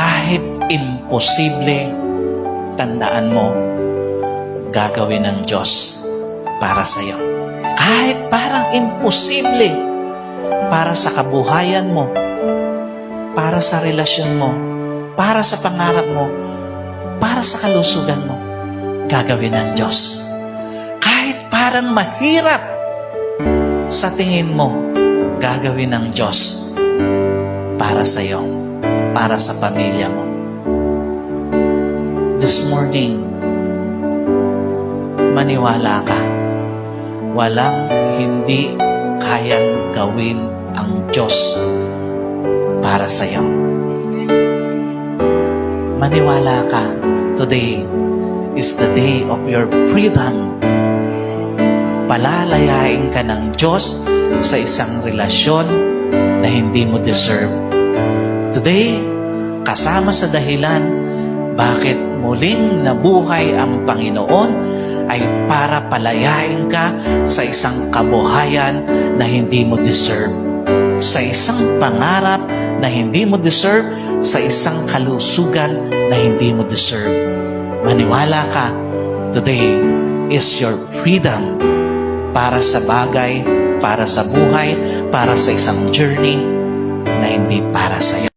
kahit imposible, tandaan mo, gagawin ng Diyos para sa iyo. Kahit parang imposible para sa kabuhayan mo, para sa relasyon mo, para sa pangarap mo, para sa kalusugan mo, gagawin ng Diyos. Kahit parang mahirap sa tingin mo, gagawin ng Diyos para sa iyo, para sa pamilya mo. This morning, maniwala ka. Walang hindi kayang gawin ang Diyos para sa iyo. Maniwala ka. Today is the day of your freedom. Palalayain ka ng Diyos sa isang relasyon na hindi mo deserve. Today, kasama sa dahilan bakit muling nabuhay ang Panginoon ay para palayain ka sa isang kabuhayan na hindi mo deserve. Sa isang pangarap na hindi mo deserve, sa isang kalusugan na hindi mo deserve. Maniwala ka, today is your freedom para sa bagay, para sa buhay, para sa isang journey na hindi para sa iyo.